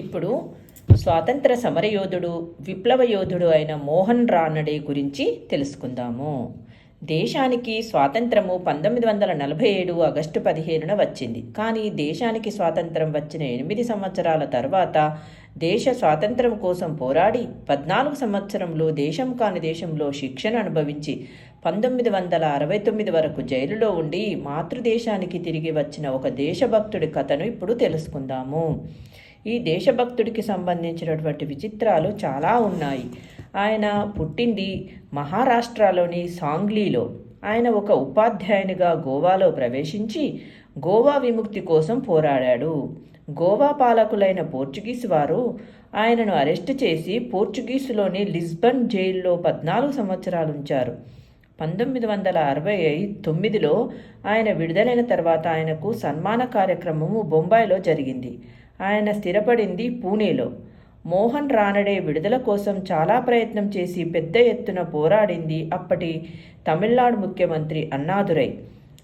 ఇప్పుడు స్వాతంత్ర సమరయోధుడు విప్లవ యోధుడు అయిన మోహన్ రానడే గురించి తెలుసుకుందాము. దేశానికి స్వాతంత్రము పంతొమ్మిది వందల నలభై ఏడు ఆగస్టు పదిహేనున వచ్చింది. కానీ దేశానికి స్వాతంత్రం వచ్చిన ఎనిమిది సంవత్సరాల తర్వాత దేశ స్వాతంత్రం కోసం పోరాడి పద్నాలుగు సంవత్సరంలో దేశం కాని దేశంలో శిక్షణ అనుభవించి పంతొమ్మిది వందల అరవై తొమ్మిది వరకు జైలులో ఉండి మాతృదేశానికి తిరిగి వచ్చిన ఒక దేశభక్తుడి కథను ఇప్పుడు తెలుసుకుందాము. ఈ దేశభక్తుడికి సంబంధించినటువంటి విచిత్రాలు చాలా ఉన్నాయి. ఆయన పుట్టింది మహారాష్ట్రలోని సాంగ్లీలో. ఆయన ఒక ఉపాధ్యాయునిగా గోవాలో ప్రవేశించి గోవా విముక్తి కోసం పోరాడాడు. గోవా పాలకులైన పోర్చుగీస్ వారు ఆయనను అరెస్టు చేసి పోర్చుగీసులోని లిస్బన్ జైల్లో పద్నాలుగు సంవత్సరాలు ఉంచారు. పంతొమ్మిది వందల అరవై తొమ్మిదిలో ఆయన విడుదలైన తర్వాత ఆయనకు సన్మాన కార్యక్రమము బొంబాయిలో జరిగింది. ఆయన స్థిరపడింది పూణేలో. మోహన్ రానడే విడుదల కోసం చాలా ప్రయత్నం చేసి పెద్ద ఎత్తున పోరాడింది అప్పటి తమిళనాడు ముఖ్యమంత్రి అన్నాదురై.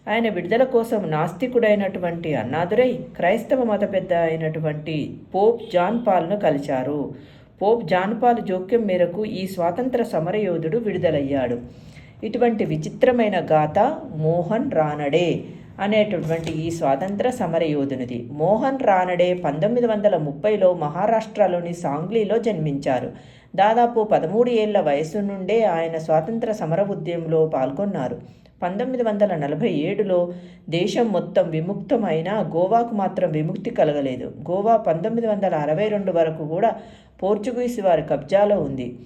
ఆయన విడుదల కోసం నాస్తికుడైనటువంటి అన్నాదురై క్రైస్తవ మత పెద్ద అయినటువంటి పోప్ జాన్ పాల్ను కలిశారు. పోప్ జాన్ పాల్ జోక్యం మేరకు ఈ స్వాతంత్ర సమరయోధుడు విడుదలయ్యాడు. ఇటువంటి విచిత్రమైన గాథ మోహన్ రానడే. అనేటటువంటి ఈ స్వాతంత్ర సమరయోధునిది మోహన్ రానడే పంతొమ్మిది వందల ముప్పైలో మహారాష్ట్రలోని సాంగ్లీలో జన్మించారు. దాదాపు పదమూడు ఏళ్ళ వయసు నుండే ఆయన స్వాతంత్ర సమర ఉద్యమంలో పాల్గొన్నారు. పంతొమ్మిది వందల నలభై ఏడులో దేశం మొత్తం విముక్తమైన గోవాకు మాత్రం విముక్తి కలగలేదు. గోవా పంతొమ్మిది వందల అరవై రెండు వరకు కూడా పోర్చుగీస్ వారి కబ్జాలో ఉంది.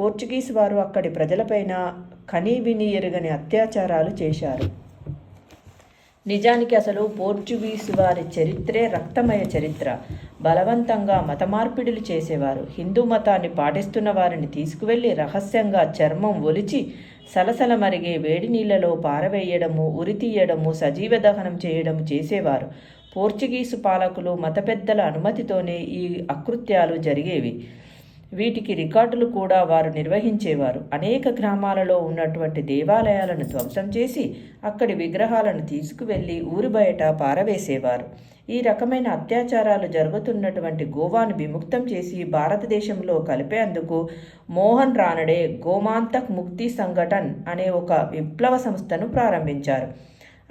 పోర్చుగీస్ వారు అక్కడి ప్రజలపైన కనీవిని ఎరుగని అత్యాచారాలు చేశారు. నిజానికి అసలు పోర్చుగీస్ వారి చరిత్రే రక్తమయ చరిత్ర. బలవంతంగా మత మార్పిడులు చేసేవారు. హిందూ మతాన్ని పాటిస్తున్న వారిని తీసుకువెళ్ళి రహస్యంగా చర్మం ఒలిచి సలసల మరిగే వేడి నీళ్ళలో పారవేయడము ఉరి తీయడము సజీవ దహనం చేయడం చేసేవారు. పోర్చుగీసు పాలకులు మత పెద్దల అనుమతితోనే ఈ అకృత్యాలు జరిగేవి. వీటికి రికార్డులు కూడా వారు నిర్వహించేవారు. అనేక గ్రామాలలో ఉన్నటువంటి దేవాలయాలను ధ్వంసం చేసి అక్కడి విగ్రహాలను తీసుకువెళ్ళి ఊరి బయట పారవేసేవారు. ఈ రకమైన అత్యాచారాలు జరుగుతున్నటువంటి గోవాను విముక్తం చేసి భారతదేశంలో కలిపేందుకు మోహన్ రానడే గోమాంతక్ ముక్తి సంఘటన్ అనే ఒక విప్లవ సంస్థను ప్రారంభించారు.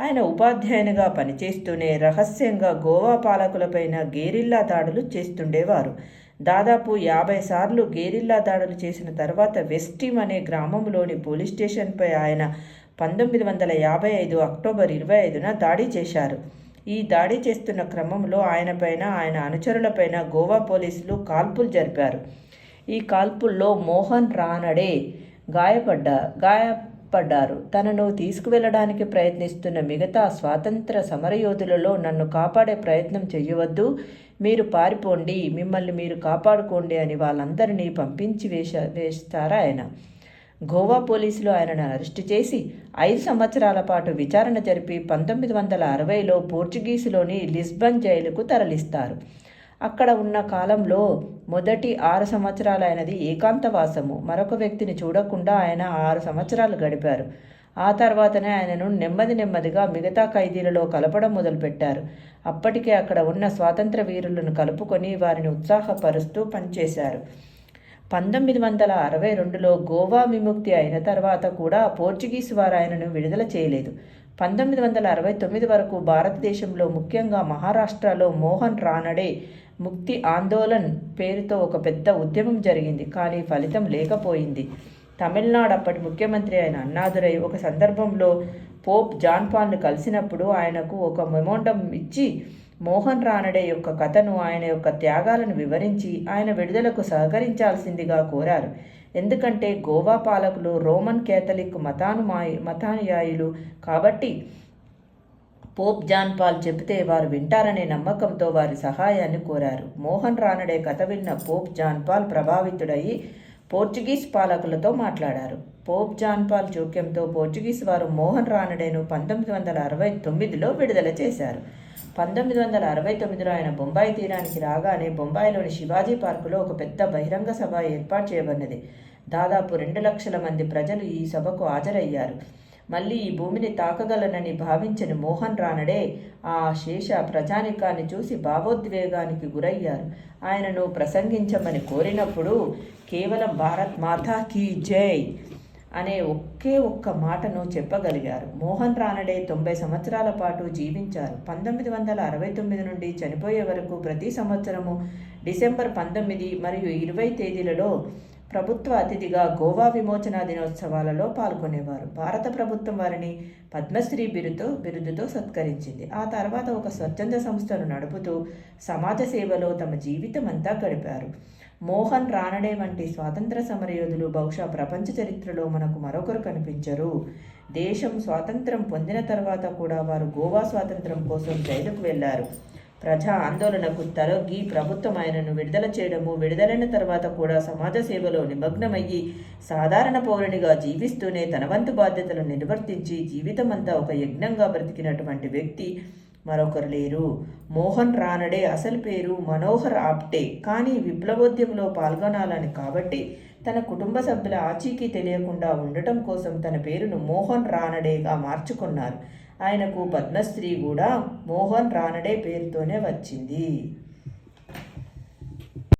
ఆయన ఉపాధ్యాయునిగా పనిచేస్తూనే రహస్యంగా గోవా పాలకులపైన గేరిల్లా దాడులు చేస్తుండేవారు. దాదాపు యాభై సార్లు గేరిల్లా దాడులు చేసిన తర్వాత వెస్టిమ్ అనే గ్రామంలోని పోలీస్ స్టేషన్పై ఆయన పంతొమ్మిది వందల యాభై ఐదు అక్టోబర్ ఇరవై ఐదున దాడి చేశారు. ఈ దాడి చేస్తున్న క్రమంలో ఆయనపైన ఆయన అనుచరులపైన గోవా పోలీసులు కాల్పులు జరిపారు. ఈ కాల్పుల్లో మోహన్ రానడే గాయపడ్డ పడ్డారు తనను తీసుకువెళ్ళడానికి ప్రయత్నిస్తున్న మిగతా స్వాతంత్ర సమరయోధులలో నన్ను కాపాడే ప్రయత్నం చేయవద్దు మీరు పారిపోండి. మిమ్మల్ని మీరు కాపాడుకోండి అని వాళ్ళందరినీ పంపించి వేష వేస్తారా ఆయన? గోవా పోలీసులు ఆయనను అరెస్టు చేసి ఐదు సంవత్సరాల పాటు విచారణ జరిపి పంతొమ్మిది వందల అరవైలో పోర్చుగీసులోని లిస్బన్ జైలుకు తరలిస్తారు. అక్కడ ఉన్న కాలంలో మొదటి ఆరు సంవత్సరాలు ఆయనది ఏకాంతవాసము మరొక వ్యక్తిని చూడకుండా ఆయన ఆరు సంవత్సరాలు గడిపారు. ఆ తర్వాతనే ఆయనను నెమ్మది నెమ్మదిగా మిగతా ఖైదీలలో కలపడం మొదలుపెట్టారు. అప్పటికే అక్కడ ఉన్న స్వాతంత్ర వీరులను కలుపుకొని వారిని ఉత్సాహపరుస్తూ పనిచేశారు. పంతొమ్మిది వందల అరవై రెండులో గోవా విముక్తి అయిన తర్వాత కూడా పోర్చుగీస్ వారు ఆయనను విడుదల చేయలేదు. పంతొమ్మిది వందల అరవై తొమ్మిది వరకు భారతదేశంలో ముఖ్యంగా మహారాష్ట్రలో మోహన్ రానడే ముక్తి ఆందోళన్ పేరుతో ఒక పెద్ద ఉద్యమం జరిగింది కానీ ఫలితం లేకపోయింది. తమిళనాడు అప్పటి ముఖ్యమంత్రి అయిన అన్నాదురై ఒక సందర్భంలో పోప్ జాన్ పాల్ను కలిసినప్పుడు ఆయనకు ఒక మెమోండం ఇచ్చి మోహన్ రానడే యొక్క కథను ఆయన యొక్క త్యాగాలను వివరించి ఆయన విడుదలకు సహకరించాల్సిందిగా కోరారు. ఎందుకంటే గోవా పాలకులు రోమన్ కేథలిక్ మతానుమాయి మతానుయాయులు కాబట్టి పోప్ జాన్ పాల్ చెబితే వారు వింటారనే నమ్మకంతో వారి సహాయాన్ని కోరారు. మోహన్ రానడే కథ విన్న పోప్ జాన్ పాల్ ప్రభావితుడయి పోర్చుగీస్ పాలకులతో మాట్లాడారు. పోప్ జాన్ పాల్ జోక్యంతో పోర్చుగీస్ వారు మోహన్ రానడేను పంతొమ్మిది వందల అరవై తొమ్మిదిలో విడుదల చేశారు. పంతొమ్మిది వందల అరవై తొమ్మిదిలో ఆయన బొంబాయి తీరానికి రాగానే బొంబాయిలోని శివాజీ పార్కులో ఒక పెద్ద బహిరంగ సభ ఏర్పాటు చేయబడినది. దాదాపు రెండు లక్షల మంది ప్రజలు ఈ సభకు హాజరయ్యారు. మళ్ళీ ఈ భూమిని తాకగలనని భావించని మోహన్ రానడే ఆ శేష ప్రజానికాన్ని చూసి భావోద్వేగానికి గురయ్యారు. ఆయనను ప్రసంగించమని కోరినప్పుడు కేవలం భారత్ మాతా కీ జై అనే ఒకే ఒక్క మాటను చెప్పగలిగారు. మోహన్ రానడే తొంభై సంవత్సరాల పాటు జీవించారు. పంతొమ్మిది వందల అరవై తొమ్మిది నుండి చనిపోయే వరకు ప్రతి సంవత్సరము డిసెంబర్ పంతొమ్మిది మరియు ఇరవై తేదీలలో ప్రభుత్వ అతిథిగా గోవా విమోచన దినోత్సవాలలో పాల్గొనేవారు. భారత ప్రభుత్వం వారిని పద్మశ్రీ బిరుదుతో బిరుదుతో సత్కరించింది. ఆ తర్వాత ఒక స్వచ్ఛంద సంస్థను నడుపుతూ సమాజ సేవలో తమ జీవితం అంతా గడిపారు. మోహన్ రానడే వంటి స్వాతంత్ర సమరయోధులు బహుశా ప్రపంచ చరిత్రలో మనకు మరొకరు కనిపించరు. దేశం స్వాతంత్రం పొందిన తర్వాత కూడా వారు గోవా స్వాతంత్రం కోసం జైలుకు వెళ్ళారు. ప్రజా ఆందోళనకు తలొగ్గి ప్రభుత్వం ఆయనను విడుదల చేయడము విడుదలైన తర్వాత కూడా సమాజ సేవలో నిమగ్నమయ్యి సాధారణ పౌరునిగా జీవిస్తూనే తన వంతు బాధ్యతలు నిర్వర్తించి జీవితమంతా ఒక యజ్ఞంగా బ్రతికినటువంటి వ్యక్తి మరొకరు లేరు. మోహన్ రానడే అసలు పేరు మనోహర్ ఆప్టే. కానీ విప్లవోద్యమంలో పాల్గొనాలని కాబట్టి తన కుటుంబ సభ్యుల ఆచీకీ తెలియకుండా ఉండటం కోసం తన పేరును మోహన్ రానడేగా మార్చుకున్నారు. ఆయనకు పద్మశ్రీ కూడా మోహన్ రానడే పేరుతోనే వచ్చింది.